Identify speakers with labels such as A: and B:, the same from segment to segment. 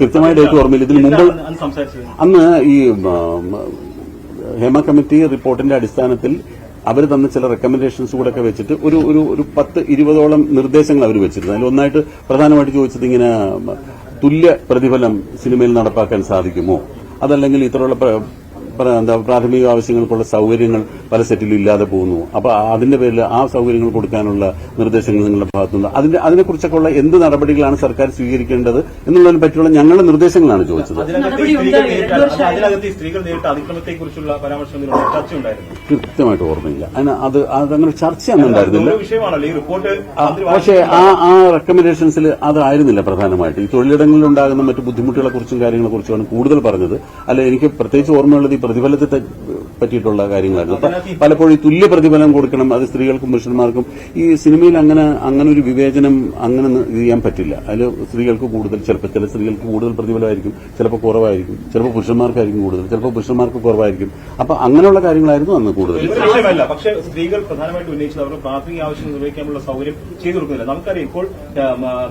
A: കൃത്യമായ ഡേറ്റ് ഓർമ്മയില്ല. ഇതിന് മുമ്പ്
B: അന്ന്
A: ഈ ഹേമ കമ്മിറ്റി റിപ്പോർട്ടിന്റെ അടിസ്ഥാനത്തിൽ അവർ തന്ന ചില റെക്കമെൻഡേഷൻസ് കൂടെ ഒക്കെ വെച്ചിട്ട് ഒരു ഒരു ഒരു പത്ത് ഇരുപതോളം നിർദ്ദേശങ്ങൾ അവർ വെച്ചിരുന്നു. അതിൽ ഒന്നായിട്ട് പ്രധാനമായിട്ട് ചോദിച്ചത് ഇങ്ങനെ തുല്യ പ്രതിഫലം സിനിമയിൽ നടപ്പാക്കാൻ സാധിക്കുമോ? അതല്ലെങ്കിൽ ഇത്തരമുള്ള എന്താ പ്രാഥമിക ആവശ്യങ്ങൾക്കുള്ള സൗകര്യങ്ങൾ പല സെറ്റിലും ഇല്ലാതെ പോകുന്നു. അപ്പൊ അതിന്റെ പേരിൽ ആ സൗകര്യങ്ങൾ കൊടുക്കാനുള്ള നിർദ്ദേശങ്ങൾ നിങ്ങളുടെ ഭാഗത്തുനിന്ന് അതിന്റെ അതിനെക്കുറിച്ചൊക്കെ ഉള്ള എന്ത് നടപടികളാണ് സർക്കാർ സ്വീകരിക്കേണ്ടത് എന്നുള്ളതിനെ പറ്റിയുള്ള ഞങ്ങളുടെ നിർദ്ദേശങ്ങളാണ് ചോദിച്ചത്. കൃത്യമായിട്ട് ഓർമ്മയില്ല. അതിന് അത് അതങ്ങനെ ചർച്ച ഒന്നും ഉണ്ടായിരുന്നില്ല.
B: ഒരു വിഷയമാണല്ലോ. റിപ്പോർട്ട്
A: പക്ഷേ ആ ആ റെക്കമെൻഡേഷൻസിൽ അതായിരുന്നില്ല പ്രധാനമായിട്ട്. ഈ തൊഴിലിടങ്ങളിൽ ഉണ്ടാകുന്ന മറ്റു ബുദ്ധിമുട്ടുകളെ കുറിച്ചും കാര്യങ്ങളെ കുറിച്ചുമാണ് കൂടുതൽ പറഞ്ഞത്. അല്ല എനിക്ക് പ്രത്യേകിച്ച് ഓർമ്മയുള്ളത് ഈ പ്രതിഫലത്തെ പറ്റിയിട്ടുള്ള കാര്യങ്ങളായിരുന്നു. അപ്പൊ പലപ്പോഴും ഈ തുല്യ പ്രതിഫലം കൊടുക്കണം അത് സ്ത്രീകൾക്കും പുരുഷന്മാർക്കും ഈ സിനിമയിൽ അങ്ങനെ അങ്ങനെ ഒരു വിവേചനം അങ്ങനെ ഇത് ചെയ്യാൻ പറ്റില്ല. അതിൽ സ്ത്രീകൾക്ക് കൂടുതൽ ചിലപ്പോൾ ചില സ്ത്രീകൾക്ക് കൂടുതൽ പ്രതിഫലമായിരിക്കും ചിലപ്പോൾ കുറവായിരിക്കും ചിലപ്പോൾ പുരുഷന്മാർക്കായിരിക്കും കൂടുതൽ ചിലപ്പോൾ പുരുഷന്മാർക്ക് കുറവായിരിക്കും. അപ്പൊ അങ്ങനെയുള്ള കാര്യങ്ങളായിരുന്നു അന്ന് കൂടുതൽ
B: പക്ഷേ സ്ത്രീകൾ പ്രധാനമായിട്ട് ഉന്നയിച്ചത് അവരുടെ പ്രാഥമിക ആവശ്യം നിർവഹിക്കാനുള്ള സൗകര്യം ചെയ്തു കൊടുക്കുന്നില്ല. നമുക്കറിയാം ഇപ്പോൾ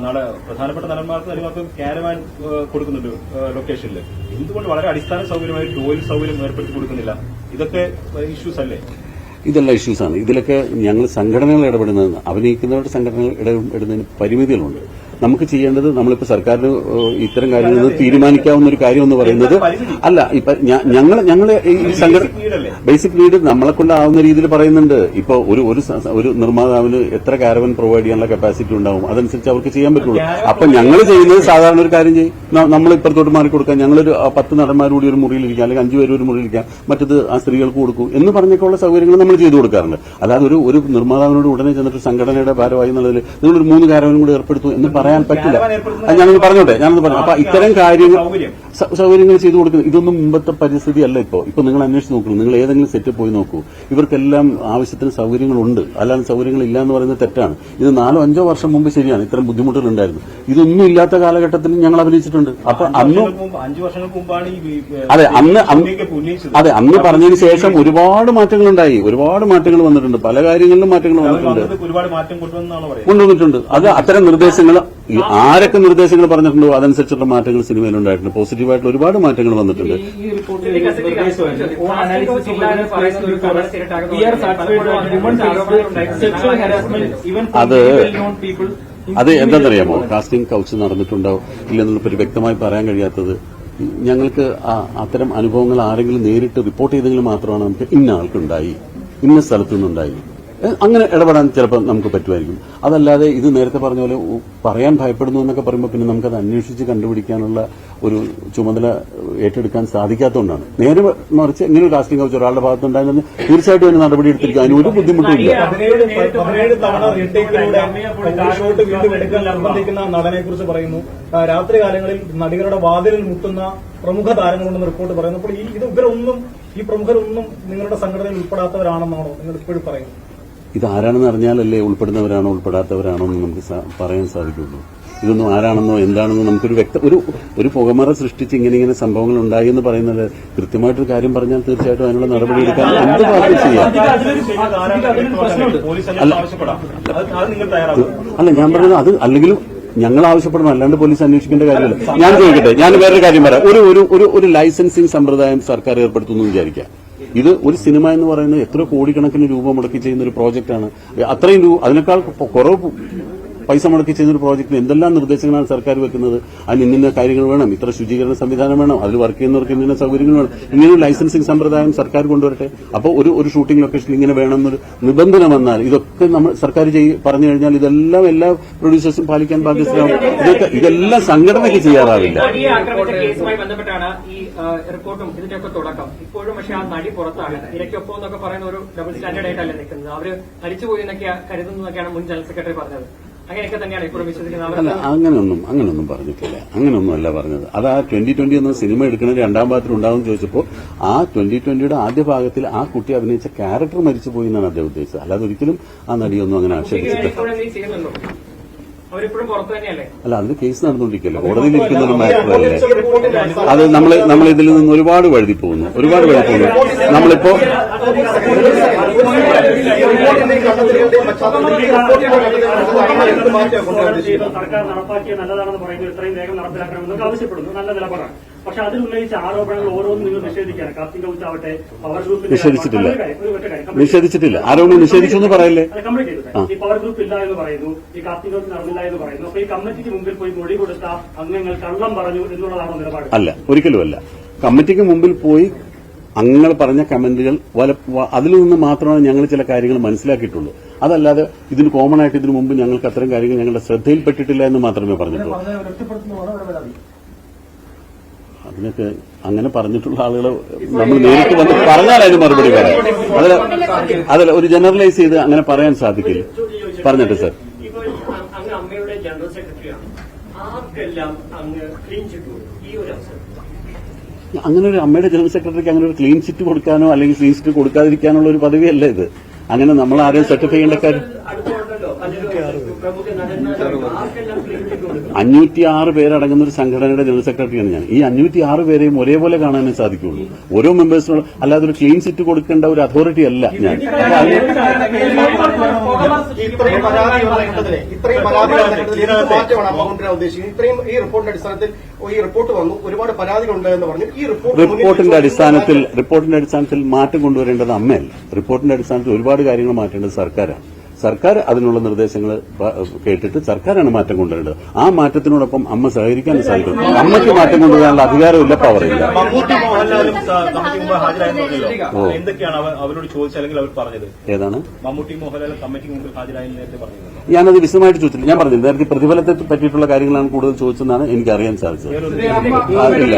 B: നാളെ പ്രധാനപ്പെട്ട നടന്മാർക്ക് നടിമാർക്ക് ക്യാരവാൻ ആ, കൊടുക്കുന്നുണ്ട് ലൊക്കേഷനിൽ എന്തുകൊണ്ട് വളരെ അടിസ്ഥാന സൗകര്യമായി ടോയ്ലറ്റ് സൗകര്യം ഏർപ്പെടുത്തി കൊടുക്കുന്നില്ല. ഇതൊക്കെ ഇഷ്യൂസ് അല്ലേ?
A: ഇതെല്ലാം ആണ്. ഇതിലൊക്കെ ഞങ്ങൾ സംഘടനകൾ ഇടപെടുന്നതെന്ന് അഭിനയിക്കുന്നവരുടെ സംഘടനകൾ ഇടപെടുന്നതിന് പരിമിതികളുണ്ട്. നമുക്ക് ചെയ്യേണ്ടത് നമ്മളിപ്പോ സർക്കാരിന് ഇത്തരം കാര്യങ്ങൾ തീരുമാനിക്കാവുന്ന ഒരു കാര്യം എന്ന് പറയുന്നത് അല്ല ഇപ്പൊ ഞങ്ങൾ ഞങ്ങൾ ഈ സംഘടന ബേസിക് നീഡ് നമ്മളെ കൊണ്ടാവുന്ന രീതിയിൽ പറയുന്നുണ്ട്. ഇപ്പൊ ഒരു ഒരു നിർമ്മാതാവിന് എത്ര കാരവൻ പ്രൊവൈഡ് ചെയ്യാനുള്ള കപ്പാസിറ്റി ഉണ്ടാവും? അതനുസരിച്ച് അവർക്ക് ചെയ്യാൻ പറ്റുള്ളൂ. അപ്പൊ ഞങ്ങൾ ചെയ്യുന്നത് സാധാരണ ഒരു കാര്യം ചെയ്യും. നമ്മൾ ഇപ്പുറത്തോട്ട് മാറി കൊടുക്കാം ഞങ്ങളൊരു പത്ത് നടന്മാരുകൂടി ഒരു ഒരു മുറിയിലിരിക്കാം അല്ലെങ്കിൽ അഞ്ചു പേര് ഒരു മുറിയിലിരിക്കാം മറ്റത് ആ സ്ത്രീകൾക്ക് കൊടുക്കും എന്ന് പറഞ്ഞൊക്കെയുള്ള സൗകര്യങ്ങൾ നമ്മൾ ചെയ്തു കൊടുക്കാറുണ്ട്. അല്ലാതെ ഒരു ഒരു നിർമ്മാതാവിനോട് ഉടനെ ചെന്നിട്ട് സംഘടനയുടെ ഭാരമായി എന്നുള്ളതിൽ നിങ്ങളൊരു മൂന്ന് കാരവനും കൂടി ഏർപ്പെടുത്തും എന്ന് പറയാൻ പറ്റില്ല. അത് ഞാനൊന്ന് പറഞ്ഞോട്ടെ ഞാനൊന്ന് പറഞ്ഞു അപ്പൊ ഇത്തരം കാര്യങ്ങൾ
B: സൗകര്യം.
A: സൗകര്യങ്ങൾ ചെയ്തു കൊടുക്കുന്നത് ഇതൊന്നും മുമ്പത്തെ പരിസ്ഥിതി അല്ല ഇപ്പോൾ ഇപ്പൊ നിങ്ങൾ അന്വേഷിച്ച് നോക്കൂ നിങ്ങൾ ഏതെങ്കിലും സെറ്റ് പോയി നോക്കൂ. ഇവർക്കെല്ലാം ആവശ്യത്തിന് സൗകര്യങ്ങളുണ്ട്. അല്ലാതെ സൗകര്യങ്ങൾ ഇല്ല എന്ന് പറയുന്നത് തെറ്റാണ്. ഇത് നാലോ അഞ്ചോ വർഷം മുമ്പ് ശരിയാണ്. ഇത്തരം ബുദ്ധിമുട്ടുകൾ ഉണ്ടായിരുന്നു ഇതൊന്നും ഇല്ലാത്ത കാലഘട്ടത്തിൽ ഞങ്ങൾ അഭിനയിച്ചിട്ടുണ്ട്. അപ്പൊ അന്ന് അതെ അന്ന് അതെ അന്ന് പറഞ്ഞതിന് ശേഷം ഒരുപാട് മാറ്റങ്ങൾ ഉണ്ടായി ഒരുപാട് മാറ്റങ്ങൾ വന്നിട്ടുണ്ട്. പല കാര്യങ്ങളിലും മാറ്റങ്ങൾ വന്നിട്ടുണ്ട്. കൊണ്ടുവന്നിട്ടുണ്ട്. അത് അത്തരം നിർദ്ദേശങ്ങൾ ഈ ആരൊക്കെ നിർദ്ദേശങ്ങൾ പറഞ്ഞിട്ടുണ്ടോ അതനുസരിച്ചുള്ള മാറ്റങ്ങൾ സിനിമയിൽ ഉണ്ടായിട്ടുണ്ട്. പോസിറ്റീവായിട്ടുള്ള ഒരുപാട് മാറ്റങ്ങൾ വന്നിട്ടുണ്ട്. അത് അത് എന്താണെന്നറിയാമോ? കാസ്റ്റിംഗ് കൗച്ച് നടന്നിട്ടുണ്ടോ ഇല്ലെന്നുള്ള ഒരു വ്യക്തമായി പറയാൻ കഴിയാത്തത് ഞങ്ങൾക്ക് അത്തരം അനുഭവങ്ങൾ ആരെങ്കിലും നേരിട്ട് റിപ്പോർട്ട് ചെയ്തെങ്കിൽ മാത്രമാണ് നമുക്ക് ഇന്ന ആൾക്കുണ്ടായി ഇന്ന സ്ഥലത്തു നിന്നുണ്ടായി ഏ, അങ്ങനെ ഇടപെടാൻ ചിലപ്പോൾ നമുക്ക് പറ്റുമായിരിക്കും. അതല്ലാതെ ഇത് നേരത്തെ പറഞ്ഞ പോലെ പറയാൻ ഭയപ്പെടുന്നു എന്നൊക്കെ പറയുമ്പോൾ പിന്നെ നമുക്കത് അന്വേഷിച്ച് കണ്ടുപിടിക്കാനുള്ള ഒരു ചുമതല ഏറ്റെടുക്കാൻ സാധിക്കാത്തതുകൊണ്ടാണ്. നേരെ മറിച്ച് എങ്ങനെ ഒരു കാസ്റ്റിംഗ് കൗച്ച് ഒരാളുടെ ഭാഗത്തുണ്ടായിരുന്നു തീർച്ചയായിട്ടും അതിന് നടപടി എടുത്തിരിക്കും. അതിന് ഒരു
C: ബുദ്ധിമുട്ടില്ല രാത്രി കാലങ്ങളിൽ പറയുന്നു. ആ, രാത്രികാലങ്ങളിൽ നടികളുടെ വാതിലിൽ മുട്ടുന്ന പ്രമുഖ താരങ്ങളുണ്ടെന്ന് റിപ്പോർട്ട് പറയുന്നു. അപ്പോൾ ഈ ഇത് ഇവരൊന്നും ഈ പ്രമുഖരൊന്നും നിങ്ങളുടെ സംഘടനയിൽ ഉൾപ്പെടാത്തവരാണെന്നാണോ നിങ്ങൾ ഇപ്പോഴും പറയുന്നത്?
A: ഇത് ആരാണെന്ന് അറിഞ്ഞാലല്ലേ ഉൾപ്പെടുന്നവരാണോ ഉൾപ്പെടാത്തവരാണോ എന്ന് നമുക്ക് പറയാൻ സാധിക്കുള്ളൂ. ഇതൊന്നും ആരാണെന്നോ എന്താണെന്നോ നമുക്കൊരു വ്യക്ത ഒരു ഒരു പുകമറ സൃഷ്ടിച്ച് ഇങ്ങനെ ഇങ്ങനെ സംഭവങ്ങൾ ഉണ്ടായി എന്ന് പറയുന്നത് കൃത്യമായിട്ടൊരു കാര്യം പറഞ്ഞാൽ തീർച്ചയായിട്ടും അതിനുള്ള നടപടി എടുക്കാൻ എന്ത് പാർട്ടി ചെയ്യാം? അല്ല. ഞാൻ പറഞ്ഞത് അത് അല്ലെങ്കിലും ഞങ്ങൾ ആവശ്യപ്പെടണം. അല്ലാണ്ട് പോലീസ് അന്വേഷിക്കേണ്ട കാര്യമില്ല. ഞാൻ ചോദിക്കട്ടെ ഞാൻ വേറൊരു കാര്യം പറയാം. ഒരു ഒരു ഒരു ലൈസൻസിംഗ് ലൈസൻസിങ് സമ്പ്രദായം സർക്കാർ ഏർപ്പെടുത്തുന്നു വിചാരിക്കാം. ഇത് ഒരു സിനിമ എന്ന് പറയുന്നത് എത്ര കോടിക്കണക്കിന് രൂപ മുടക്കി ചെയ്യുന്ന ഒരു പ്രോജക്റ്റാണ്. അത്രയും രൂപ അതിനേക്കാൾ കുറവ് പൈസ മുടക്കി ചെയ്യുന്ന ഒരു പ്രോജക്റ്റിന് എന്തെല്ലാം നിർദ്ദേശങ്ങളാണ് സർക്കാർ വെക്കുന്നത്? അതിന് ഇന്ന കാര്യങ്ങൾ വേണം. ഇത്ര ശുചീകരണ സംവിധാനം വേണം. അതിൽ വർക്ക് ചെയ്യുന്നവർക്ക് ഇന്ന സൗകര്യങ്ങൾ വേണം. ഇങ്ങനെ ഒരു ലൈസൻസിങ് സമ്പ്രദായം സർക്കാർ കൊണ്ടുവരട്ടെ. അപ്പോൾ ഒരു ഒരു ഷൂട്ടിംഗ് ലൊക്കേഷനിൽ ഇങ്ങനെ വേണമെന്നൊരു നിബന്ധന വന്നാൽ ഇതൊക്കെ നമ്മൾ സർക്കാർ പറഞ്ഞു കഴിഞ്ഞാൽ ഇതെല്ലാം എല്ലാ പ്രൊഡ്യൂസേഴ്സും പാലിക്കാൻ ബാധ്യസ്ഥരാകും ഇതൊക്കെ ഇതെല്ലാം സംഘടനയ്ക്ക് ചെയ്യാറാവില്ല.
D: കേസുമായി ബന്ധപ്പെട്ടാണ് ഈ റിപ്പോർട്ടും ഇപ്പോഴും നടി പുറത്താണ്. ഇരയ്ക്കൊപ്പം എന്നൊക്കെ പറയുന്ന ഒരു ഡബിൾ സ്റ്റാൻഡേർഡ് ആയിട്ടല്ലേ നിൽക്കുന്നത്. അവർ മരിച്ചുപോയി എന്നൊക്കെ കരുതുന്നതൊക്കെയാണ് മുൻ ജനറൽ സെക്രട്ടറി പറഞ്ഞത്.
A: അല്ല അങ്ങനെയൊന്നും അങ്ങനെയൊന്നും പറഞ്ഞിട്ടില്ല. അങ്ങനെയൊന്നും അല്ല പറഞ്ഞത്. അത് ആ ട്വന്റി ട്വന്റി എന്ന സിനിമ എടുക്കുന്ന രണ്ടാം ഭാഗത്തിൽ ഉണ്ടാവും ചോദിച്ചപ്പോൾ ആ ട്വന്റി ട്വന്റിയുടെ ആദ്യ ഭാഗത്തിൽ ആ കുട്ടി അഭിനയിച്ച ക്യാരക്ടർ മരിച്ചു പോയി എന്നാണ് അദ്ദേഹം ഉദ്ദേശിച്ചത്. അല്ലാതെ ഒരിക്കലും ആ നടിയൊന്നും അങ്ങനെ ആക്ഷേപിച്ചിട്ടില്ല. അല്ല അതിന് കേസ് നടന്നുകൊണ്ടിരിക്കല്ലോ കോടതിയിൽ നിൽക്കുന്ന ഒരു
C: അടിസ്ഥാനത്തിൽ
A: അത് നമ്മൾ നമ്മൾ ഇതിൽ നിന്ന് ഒരുപാട് വഴുതി പോകുന്നു. ഒരുപാട് വഴുതി പോകുന്നു. നമ്മളിപ്പോ
E: സർക്കാർ നടപ്പാക്കിയ നല്ലതാണെന്ന് പറയുന്നു ഇത്രയും വേഗം നടപ്പിലാക്കണമെന്നൊക്കെ ആവശ്യപ്പെടുന്നു. നല്ല നിലപാടാണ്. പക്ഷെ അതിൽ ഉന്നയിച്ച ആരോപണങ്ങൾ ഓരോന്നും നിങ്ങൾ നിഷേധിക്കുകയാണ്. കാസ്റ്റിംഗ് ഹൗസ് ആവട്ടെ പവർ ഗ്രൂപ്പ്
A: നിഷേധിച്ചിട്ടില്ല. നിഷേധിച്ചിട്ടില്ല. ആരോപണം നിഷേധിച്ചു എന്ന് പറയല്ലേ?
E: ഈ പവർ ഗ്രൂപ്പ് ഇല്ല എന്ന് പറയുന്നു. ഈ കാസ്റ്റിംഗ് ഹൗസ് നടന്നില്ല എന്ന് പറയുന്നു. അപ്പൊ ഈ കമ്മിറ്റിക്ക് മുമ്പിൽ പോയി മൊഴി കൊടുത്ത അംഗങ്ങൾ കള്ളം പറഞ്ഞു എന്നുള്ളതാണോ നിലപാട്.
A: അല്ല ഒരിക്കലും അല്ല കമ്മിറ്റിക്ക് മുമ്പിൽ പോയി അങ്ങൾ പറഞ്ഞ കമന്റുകൾ വല അതിൽ നിന്ന് മാത്രമാണ് ഞങ്ങൾ ചില കാര്യങ്ങൾ മനസ്സിലാക്കിയിട്ടുള്ളൂ. അതല്ലാതെ ഇതിന് കോമൺ ആയിട്ട് ഇതിനു മുമ്പ് ഞങ്ങൾക്ക് അത്തരം കാര്യങ്ങൾ ഞങ്ങളുടെ ശ്രദ്ധയിൽപ്പെട്ടിട്ടില്ല എന്ന് മാത്രമേ പറഞ്ഞിട്ടുള്ളൂ. അതിനൊക്കെ അങ്ങനെ പറഞ്ഞിട്ടുള്ള ആളുകൾ നമ്മൾ നേരിട്ട് വന്ന് പറഞ്ഞാൽ അതിന് മറുപടി പറയാം. അതിൽ അതല്ല ഒരു ജനറലൈസ് ചെയ്ത് അങ്ങനെ പറയാൻ സാധിക്കില്ല. പറഞ്ഞിട്ട് സർ.
F: അമ്മയുടെ ജനറൽ സെക്രട്ടറിയാണ്. ആർക്കെല്ലാം അങ്ങ് ക്ലീൻ ചിറ്റ് ഈ ഒരു അവസരം.
A: അങ്ങനെ ഒരു അമ്മയുടെ ജനറൽ സെക്രട്ടറിക്ക് അങ്ങനെ ഒരു ക്ലീൻ ചിറ്റ് കൊടുക്കാനോ അല്ലെങ്കിൽ ക്ലീൻ ചിറ്റ് കൊടുക്കാതിരിക്കാനുള്ള ഒരു പദവിയല്ല ഇത്. അങ്ങനെ നമ്മൾ ആരെയും സർട്ടിഫൈ ചെയ്യേണ്ട കാര്യം അഞ്ഞൂറ്റി ആറ് പേരടങ്ങുന്ന ഒരു സംഘടനയുടെ ജനറൽ സെക്രട്ടറിയാണ് ഞാൻ. ഈ അഞ്ഞൂറ്റി ആറ് പേരെയും ഒരേപോലെ കാണാനേ സാധിക്കുള്ളൂ ഓരോ മെമ്പേഴ്സിനോട് അല്ലാതെ ഒരു ക്ലീൻ സിറ്റ് കൊടുക്കേണ്ട ഒരു അതോറിറ്റി അല്ല ഞാൻ.
G: ഇത്രയും പരാതി ഇത്രയും പരാതി ഉദ്ദേശിക്കുന്നത് ഈ റിപ്പോർട്ടിന്റെ അടിസ്ഥാനത്തിൽ ഈ റിപ്പോർട്ട് വന്നു. ഒരുപാട് പരാതികളുണ്ട് എന്ന് പറഞ്ഞു. ഈ റിപ്പോർട്ട്
A: റിപ്പോർട്ടിന്റെ അടിസ്ഥാനത്തിൽ റിപ്പോർട്ടിന്റെ അടിസ്ഥാനത്തിൽ മാറ്റം കൊണ്ടുവരേണ്ടത് അമ്മയല്ല. റിപ്പോർട്ടിന്റെ അടിസ്ഥാനത്തിൽ ഒരുപാട് കാര്യങ്ങൾ മാറ്റേണ്ടത് സർക്കാരാണ്. സർക്കാർ അതിനുള്ള നിർദ്ദേശങ്ങൾ കേട്ടിട്ട് സർക്കാരാണ് മാറ്റം കൊണ്ടുവരേണ്ടത്. ആ മാറ്റത്തിനോടൊപ്പം അമ്മ സഹകരിക്കാൻ സാധിക്കും. അമ്മയ്ക്ക് മാറ്റം കൊണ്ടുവരാനുള്ള അധികാരമില്ല പവറില്ല ഏതാണ്? ഞാനത് വിശദമായിട്ട് ചോദിച്ചില്ല ഞാൻ പറഞ്ഞു നേരത്തെ പ്രതിഫലത്തെ പറ്റിയിട്ടുള്ള കാര്യങ്ങളാണ് കൂടുതൽ ചോദിച്ചതെന്നാണ് എനിക്ക് അറിയാൻ സാധിച്ചത്
H: അറിയില്ല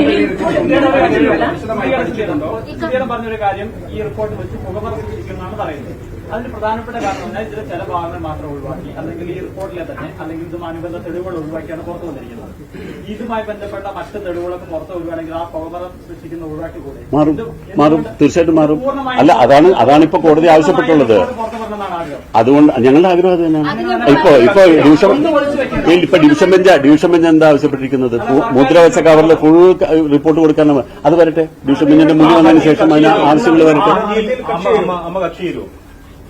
H: പറഞ്ഞൊരു കാര്യം ഈ റിപ്പോർട്ട് വെച്ച് പുകമറച്ചിരിക്കുന്നതാണ് പറയുന്നത്. അതിന് പ്രധാനപ്പെട്ട കാരണം എന്നാൽ ഇതിലെ ചില ഭാഗങ്ങൾ മാത്രം ഒഴിവാക്കി. അല്ലെങ്കിൽ ഈ റിപ്പോർട്ടിലെ തന്നെ അല്ലെങ്കിൽ ഇതും അനുബന്ധ തെളിവുകൾ ഒഴിവാക്കിയാണ് പുറത്തു വന്നിരിക്കുന്നത്. ഇതുമായി ബന്ധപ്പെട്ട മറ്റ് തെളിവുകളൊക്കെ പുറത്ത് ഒഴിവാണെങ്കിൽ ആ പുകമറ സൃഷ്ടിക്കുന്ന ഒഴിവാക്കിക്കൂടെ?
A: മാറും
H: ഇത്
A: മാറും.
H: എന്തുകൊണ്ട്
A: തീർച്ചയായിട്ടും മാറും. അല്ല അതാണ് അതാണ് ഇപ്പൊ കോടതി ആവശ്യപ്പെട്ടുള്ളത്. അതുകൊണ്ട് ഞങ്ങളുടെ ആഗ്രഹം അത് തന്നെയാണ്. ഇപ്പൊ ഇപ്പൊ ഡിവിഷൻ ഇപ്പൊ ഡിവിഷൻ ബെഞ്ച് ഡിവിഷൻ ബെഞ്ച് എന്താ ആവശ്യപ്പെട്ടിരിക്കുന്നത്? മുദ്രവച്ച മുദ്ര വെച്ച കവറിൽ ഫുൾ റിപ്പോർട്ട് കൊടുക്കാൻ അത് വരട്ടെ. ഡിവിഷൻ ബെഞ്ചിന്റെ മുന്നിൽ വന്നതിന് ശേഷം അതിന് ആവശ്യങ്ങൾ വരട്ടെ.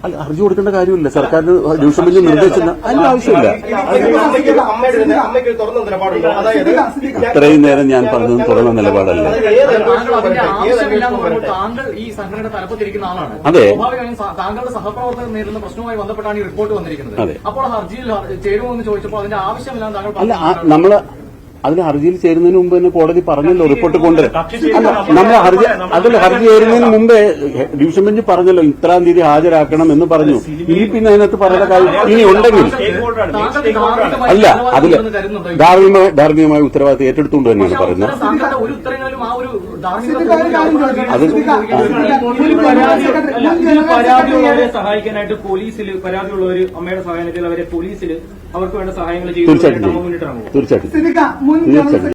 A: അല്ല ഹർജി കൊടുക്കേണ്ട കാര്യമില്ല. സർക്കാരിന് ഡിവിഷൻ ബെഞ്ച് നിർദ്ദേശിച്ചില്ല. അതിന്റെ ആവശ്യമില്ല. ഇത്രയും നേരം ഞാൻ പറഞ്ഞത് തുറന്ന നിലപാടല്ല.
I: താങ്കൾ ഈ സംഘടനയുടെ തലപ്പത്തിരിക്കുന്ന ആളാണ്
A: അതെ.
I: താങ്കളുടെ സഹപ്രവർത്തകർ നേരിടുന്ന പ്രശ്നവുമായി ബന്ധപ്പെട്ടാണ് ഈ റിപ്പോർട്ട് വന്നിരിക്കുന്നത് അപ്പോൾ ഹർജിയിൽ ചേരുമോ എന്ന് ചോദിച്ചപ്പോൾ അതിന്റെ ആവശ്യമില്ലാന്ന് താങ്കൾ
A: അല്ല നമ്മൾ അതിൽ ഹർജിയിൽ ചേരുന്നതിന് മുമ്പ് തന്നെ കോടതി പറഞ്ഞല്ലോ റിപ്പോർട്ട് കൊണ്ട് അല്ല നമ്മൾ ഹർജി അതിൽ ഹർജി ചേരുന്നതിന് മുമ്പേ ഡിവിഷൻ ബെഞ്ച് പറഞ്ഞല്ലോ ഇത്രാം തീയതി ഹാജരാക്കണം എന്ന് പറഞ്ഞു ഇനി പിന്നെ അതിനകത്ത് പറയുന്ന കാര്യം ഇനി ഉണ്ടെങ്കിൽ അല്ല
I: അതിൽ?
A: ധാർമ്മികമായ ധാർമ്മികമായ ഉത്തരവാദിത്തം ഏറ്റെടുത്തുകൊണ്ട് തന്നെയാണ് പറയുന്നത്
I: ഒരു ഉത്തരങ്ങളിലും ആ ഒരു ധാർമ്മികത
A: അത്
H: പരാതിയുള്ളവരെ സഹായിക്കാനായിട്ട് പോലീസിൽ അമ്മയുടെ സഹായത്തിൽ അവരെ പോലീസിൽ അവർക്ക് വേണ്ട സഹായങ്ങൾ ചെയ്തു
A: തീർച്ചയായിട്ടും തീർച്ചയായിട്ടും
J: സിനിക മുൻ ജനറൽ
A: തീർച്ചയായിട്ടും